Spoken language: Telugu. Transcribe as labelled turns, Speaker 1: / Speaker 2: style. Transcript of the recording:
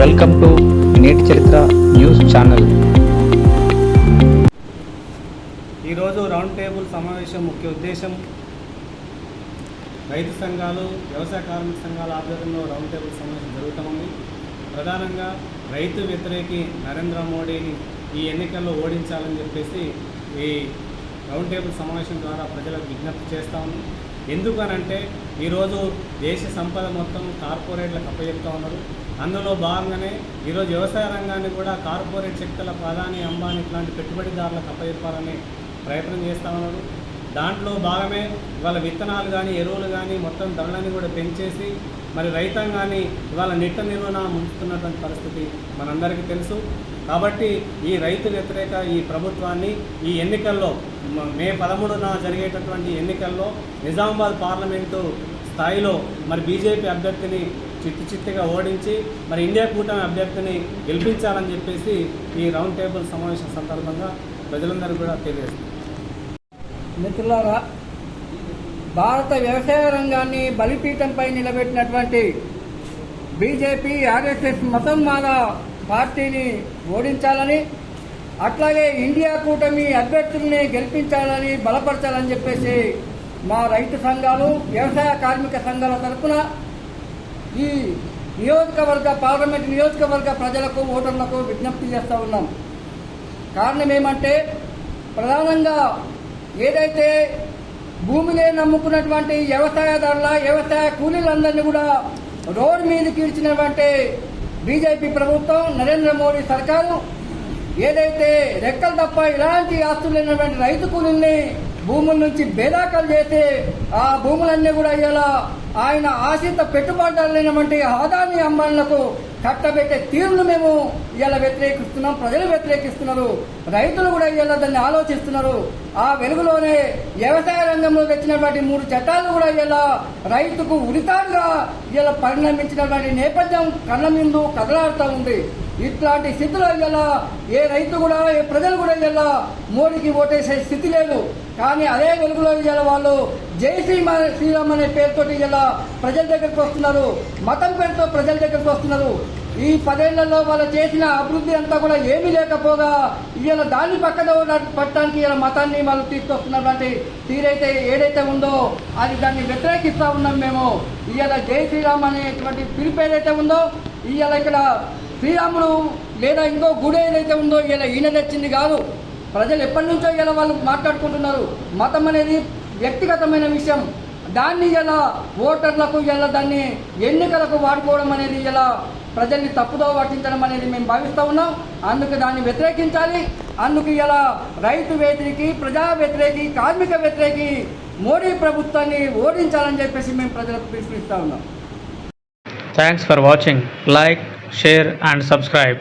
Speaker 1: వెల్కమ్ టు నేటి చరిత్ర న్యూస్ ఛానల్. ఈరోజు రౌండ్ టేబుల్ సమావేశం ముఖ్య ఉద్దేశం రైతు సంఘాలు వ్యవసాయ కార్మిక సంఘాల ఆధ్వర్యంలో రౌండ్ టేబుల్ సమావేశం జరుగుతుంది ప్రధానంగా రైతు వ్యతిరేకి నరేంద్ర మోడీని ఈ ఎన్నికల్లో ఓడించాలని చెప్పేసి ఈ రౌండ్ టేబుల్ సమావేశం ద్వారా ప్రజలకు విజ్ఞప్తి చేస్తా ఉంది. ఎందుకనంటే ఈరోజు దేశ సంపద మొత్తం కార్పొరేట్లకు అప్పచెప్తా ఉన్నారు. అందులో భాగంగానే ఈరోజు వ్యవసాయ రంగాన్ని కూడా కార్పొరేట్ శక్తుల ప్రధాని అంబానీ ఇట్లాంటి పెట్టుబడిదారులకు అప్పచెప్పాలని ప్రయత్నం చేస్తూ ఉన్నారు. దాంట్లో భాగమే ఇవాళ విత్తనాలు కానీ ఎరువులు కానీ మొత్తం ధరలని కూడా పెంచేసి మరి రైతాంగాన్ని ఇవాళ నిట్ట నిర్వహణ ముంచుతున్నటువంటి పరిస్థితి మనందరికీ తెలుసు. కాబట్టి ఈ రైతు వ్యతిరేక ఈ ప్రభుత్వాన్ని ఈ ఎన్నికల్లో మే పదమూడున జరిగేటటువంటి ఎన్నికల్లో నిజామాబాద్ పార్లమెంటు స్థాయిలో మరి బీజేపీ అభ్యర్థిని చిత్తు చిత్తుగా ఓడించి మరి ఇండియా కూటమి అభ్యర్థిని గెలిపించాలని చెప్పేసి ఈ రౌండ్ టేబుల్ సమావేశం సందర్భంగా ప్రజలందరూ కూడా తెలియజేస్తుంది
Speaker 2: మిత్రులారా భారత వ్యవసాయ రంగాన్ని బలిపీఠంపై నిలబెట్టినటువంటి బీజేపీ ఆర్ఎస్ఎస్ మతోన్మాద పార్టీని ఓడించాలని అట్లాగే ఇండియా కూటమి అభ్యర్థుల్ని గెలిపించాలని బలపరచాలని చెప్పేసి మా రైతు సంఘాలు వ్యవసాయ కార్మిక సంఘాల తరఫున ఈ నియోజకవర్గ పార్లమెంట్ నియోజకవర్గ ప్రజలకు ఓటర్లకు విజ్ఞప్తి చేస్తూ ఉన్నాం. కారణం ఏమంటే ప్రధానంగా ఏదైతే భూమినే నమ్ముకున్నటువంటి వ్యవసాయదారుల వ్యవసాయ కూలీలందరినీ కూడా రోడ్డు మీదకి ఇచ్చినటువంటి బీజేపీ ప్రభుత్వం నరేంద్ర మోడీ సర్కారు ఏదైతే రెక్కలు తప్ప ఇలాంటి ఆస్తులు లేనటువంటి రైతు కూలీల్ని భూముల నుంచి బేదాకలు చేసి ఆ భూములన్నీ కూడా ఇలా ఆయన ఆశిత పెట్టుబడులు లేనటువంటి ఆదాని అమ్మాయిలకు కట్టబెట్టే తీరును మేము ఇలా వ్యతిరేకిస్తున్నాం ప్రజలు వ్యతిరేకిస్తున్నారు రైతులు కూడా ఇలా దాన్ని ఆలోచిస్తున్నారు. ఆ వెలుగులోనే వ్యవసాయ రంగంలో తెచ్చినటువంటి మూడు చట్టాలు కూడా ఇలా రైతుకు ఉరితాడుగా ఇలా పరిణమించినటువంటి నేపథ్యం కళ్ళ ముందు కదలాడుతూ ఉంది. ఇట్లాంటి స్థితిలో ఇవ్వాలా ఏ రైతు కూడా ఏ ప్రజలు కూడా ఇవ్వాలా మోడీకి ఓటేసే స్థితి లేదు. కానీ అదే వెలుగులో ఇలా వాళ్ళు? జై శ్రీమా శ్రీరామ్ అనే పేరుతోటి ఇలా ప్రజల దగ్గరికి వస్తున్నారు. మతం పేరుతో ప్రజల దగ్గరికి వస్తున్నారు. ఈ పదేళ్ళలో వాళ్ళు చేసిన అభివృద్ధి అంతా కూడా ఏమీ లేకపోగా ఇవాళ దాన్ని పక్కన పట్టడానికి ఇలా మతాన్ని వాళ్ళు తీసుకొస్తున్నటువంటి తీరైతే ఏదైతే ఉందో అది దాన్ని వ్యతిరేకిస్తూ ఉన్నాం మేము. ఇవాళ జై శ్రీరామ్ అనేటువంటి పిలుపు ఏదైతే ఉందో ఇవాళ ఇక్కడ శ్రీరాముడు లేదా ఇంకో గుడి ఏదైతే ఉందో ఇలా ఈయన తెచ్చింది కాదు. ప్రజలు ఎప్పటి నుంచో ఇలా వాళ్ళు మాట్లాడుకుంటున్నారు. మతం అనేది వ్యక్తిగతమైన విషయం. దాన్ని ఇలా ఓటర్లకు ఇలా దాన్ని ఎన్నికలకు వాడుకోవడం అనేది ఇలా ప్రజల్ని తప్పుదో పట్టించడం అనేది మేము భావిస్తూ ఉన్నాం. అందుకు దాన్ని వ్యతిరేకించాలి. అందుకు ఇలా రైతు వ్యతిరేకి ప్రజా వ్యతిరేకి కార్మిక వ్యతిరేకి మోడీ ప్రభుత్వాన్ని ఓడించాలని చెప్పేసి మేము ప్రజలకు పిలుపునిస్తూ ఉన్నాం.
Speaker 3: Thanks for watching like share and subscribe.